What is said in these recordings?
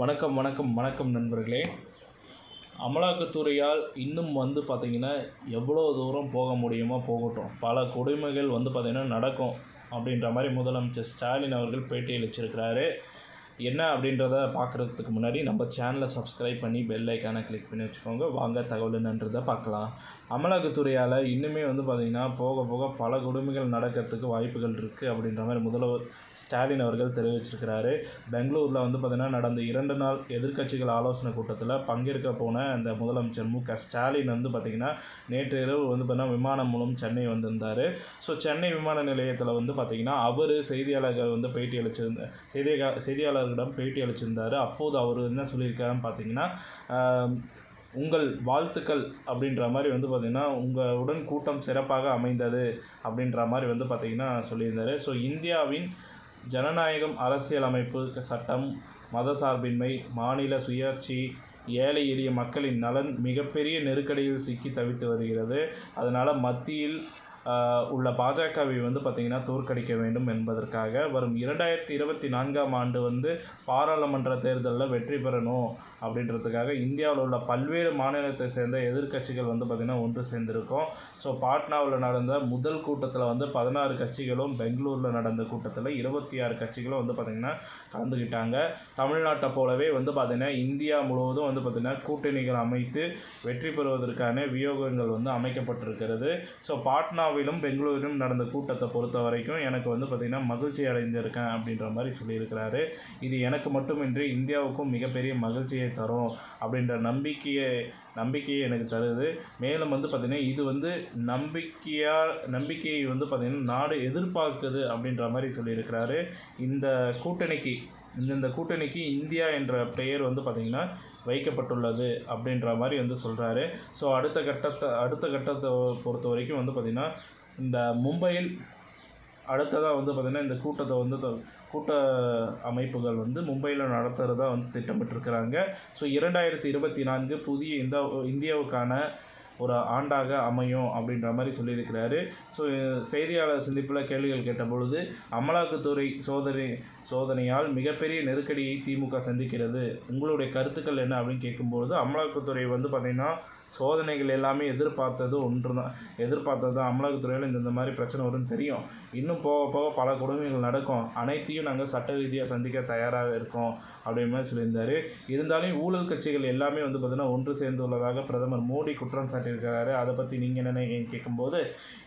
வணக்கம் வணக்கம் வணக்கம் நண்பர்களே. அமலாக்கத்துறையால் இன்னும் வந்து பார்த்திங்கன்னா எவ்வளோ தூரம் போக முடியுமோ போகட்டும். பல கொடுமைகள் வந்து பார்த்திங்கன்னா நடக்கும் அப்படின்ற மாதிரி முதலமைச்சர் ஸ்டாலின் அவர்கள் பேட்டியளிச்சிருக்கிறாரு. என்ன அப்படின்றத பார்க்குறதுக்கு முன்னாடி நம்ம சேனலை சப்ஸ்கிரைப் பண்ணி பெல் ஐக்கானை கிளிக் பண்ணி வச்சுக்கோங்க. வாங்க தகவல் என்னன்றதை பார்க்கலாம். அமலாக்கத்துறையால் இன்னுமே வந்து பார்த்திங்கன்னா போக போக பல கொடுமைகள் நடக்கிறதுக்கு வாய்ப்புகள் இருக்குது அப்படின்ற மாதிரி முதல்வர் ஸ்டாலின் அவர்கள் தெரிவிச்சிருக்கிறாரு. பெங்களூரில் வந்து பார்த்திங்கன்னா நடந்த இரண்டு நாள் எதிர்க்கட்சிகள் ஆலோசனை கூட்டத்தில் பங்கேற்க போன அந்த முதலமைச்சர் மு க ஸ்டாலின் வந்து பார்த்திங்கன்னா நேற்று இரவு வந்து பார்த்திங்கன்னா விமானம் மூலம் சென்னை வந்திருந்தார். ஸோ சென்னை விமான நிலையத்தில் வந்து பார்த்திங்கன்னா அவர் செய்தியாளர்கள் வந்து பேட்டி அளிச்சிருந்த செய்தியா செய்தியாளர்களிடம் பேட்டி அளிச்சிருந்தார். அப்போது அவர் என்ன சொல்லியிருக்காருன்னு பார்த்தீங்கன்னா உங்கள் வாழ்த்துக்கள் அப்படின்ற மாதிரி வந்து பார்த்திங்கன்னா உங்களுடன் கூட்டம் சிறப்பாக அமைந்தது அப்படின்ற மாதிரி வந்து பார்த்திங்கன்னா சொல்லியிருந்தார். ஸோ இந்தியாவின் ஜனநாயகம் அரசியலமைப்பு சட்டம் மதசார்பின்மை மாநில சுயாட்சி ஏழை எளிய மக்களின் நலன் மிகப்பெரிய நெருக்கடியில் சிக்கி தவித்து வருகிறது. அதனால் மத்தியில் உள்ள பாஜகவை வந்து பார்த்திங்கன்னா தோற்கடிக்க வேண்டும் என்பதற்காக வரும் இரண்டாயிரத்தி இருபத்தி நான்காம் ஆண்டு வந்து பாராளுமன்ற தேர்தலில் வெற்றி பெறணும் அப்படின்றதுக்காக இந்தியாவில் உள்ள பல்வேறு மாநிலத்தை சேர்ந்த எதிர்க்கட்சிகள் வந்து பார்த்திங்கன்னா ஒன்று சேர்ந்திருக்கோம். ஸோ பாட்னாவில் நடந்த முதல் கூட்டத்தில் வந்து பதினாறு கட்சிகளும் பெங்களூரில் நடந்த கூட்டத்தில் இருபத்தி ஆறு கட்சிகளும் வந்து பார்த்திங்கன்னா கலந்துக்கிட்டாங்க தமிழ்நாட்டை போலவே வந்து பார்த்திங்கன்னா இந்தியா முழுவதும் வந்து பார்த்திங்கன்னா கூட்டணிகள் அமைத்து வெற்றி பெறுவதற்கான வியோகங்கள் வந்து அமைக்கப்பட்டிருக்கிறது. ஸோ கோவாவிலும் பெங்களூரிலும் நடந்த கூட்டத்தை பொறுத்த வரைக்கும் எனக்கு வந்து பார்த்திங்கன்னா மகிழ்ச்சி அடைஞ்சிருக்கேன் அப்படின்ற மாதிரி சொல்லியிருக்கிறாரு. இது எனக்கு மட்டுமின்றி இந்தியாவுக்கும் மிகப்பெரிய மகிழ்ச்சியை தரும் அப்படின்ற நம்பிக்கையை நம்பிக்கையை எனக்கு தருது. மேலும் வந்து பார்த்திங்கன்னா இது வந்து நம்பிக்கையாக நம்பிக்கையை வந்து பார்த்திங்கன்னா நாடு எதிர்பார்க்குது அப்படின்ற மாதிரி சொல்லியிருக்கிறாரு. இந்த கூட்டணிக்கு இந்தந்த கூட்டணிக்கு இந்தியா என்ற பெயர் வந்து பார்த்திங்கன்னா வைக்கப்பட்டுள்ளது அப்படின்ற மாதிரி வந்து சொல்கிறாரு ஸோ அடுத்த கட்டத்தை அடுத்த கட்டத்தை பொறுத்த வரைக்கும் வந்து பார்த்திங்கன்னா இந்த மும்பையில் அடுத்ததாக வந்து பார்த்திங்கன்னா இந்த கூட்டத்தை வந்து கூட்ட அமைப்புகள் வந்து மும்பையில் நடத்துகிறதா வந்து திட்டமிட்டிருக்கிறாங்க. ஸோ இரண்டாயிரத்தி இருபத்தி நான்கு புதிய இந்த இந்தியாவுக்கான ஒரு ஆண்டாக அமையும் அப்படின்ற மாதிரி சொல்லியிருக்கிறாரு. ஸோ செய்தியாளர் சந்திப்பில் கேள்விகள் கேட்ட பொழுது அமலாக்கத்துறை சோதனை சோதனையால் மிகப்பெரிய நெருக்கடியை திமுக சந்திக்கிறது. உங்களுடைய கருத்துக்கள் என்ன அப்படின்னு கேட்கும்பொழுது அமலாக்கத்துறை வந்து பார்த்திங்கன்னா சோதனைகள் எல்லாமே எதிர்பார்த்தது ஒன்று தான் எதிர்பார்த்தது தான். அமலாக்கத்துறையில் இந்த மாதிரி பிரச்சனை வரும்னு தெரியும். இன்னும் போக போக பல கொடுமைகள் நடக்கும். அனைத்தையும் நாங்கள் சட்ட ரீதியாக சந்திக்க தயாராக இருக்கோம் அப்படின்ற மாதிரி சொல்லியிருந்தார். இருந்தாலும் ஊழல் கட்சிகள் எல்லாமே வந்து பார்த்திங்கன்னா ஒன்று சேர்ந்துள்ளதாக பிரதமர் மோடி குற்றம் சாட்டியிருக்கிறாரு அதை பற்றி நீங்கள் என்ன கேட்கும்போது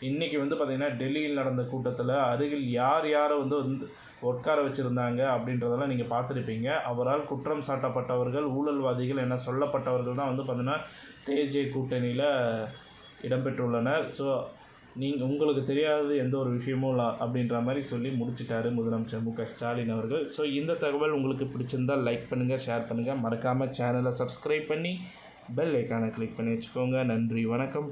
இன்றைக்கி வந்து பார்த்திங்கன்னா டெல்லியில் நடந்த கூட்டத்தில் அருகில் யார் யாரை வந்து வந்து உட்கார வச்சுருந்தாங்க அப்படின்றதெல்லாம் நீங்கள் பார்த்துருப்பீங்க. அவரால் குற்றம் சாட்டப்பட்டவர்கள் ஊழல்வாதிகள் என சொல்லப்பட்டவர்கள் தான் வந்து பார்த்திங்கன்னா தேஜே கூட்டணியில் இடம்பெற்றுள்ளனர். ஸோ நீங்கள் உங்களுக்கு தெரியாதது எந்த ஒரு விஷயமும் இல்லை அப்படின்ற மாதிரி சொல்லி முடிச்சிட்டாரு முதலமைச்சர் மு க ஸ்டாலின் அவர்கள். ஸோ இந்த தகவல் உங்களுக்கு பிடிச்சிருந்தால் லைக் பண்ணுங்கள் ஷேர் பண்ணுங்கள் மறக்காமல் சேனலை சப்ஸ்கிரைப் பண்ணி பெல் ஐக்கானை கிளிக் பண்ணி வச்சுக்கோங்க. நன்றி வணக்கம்.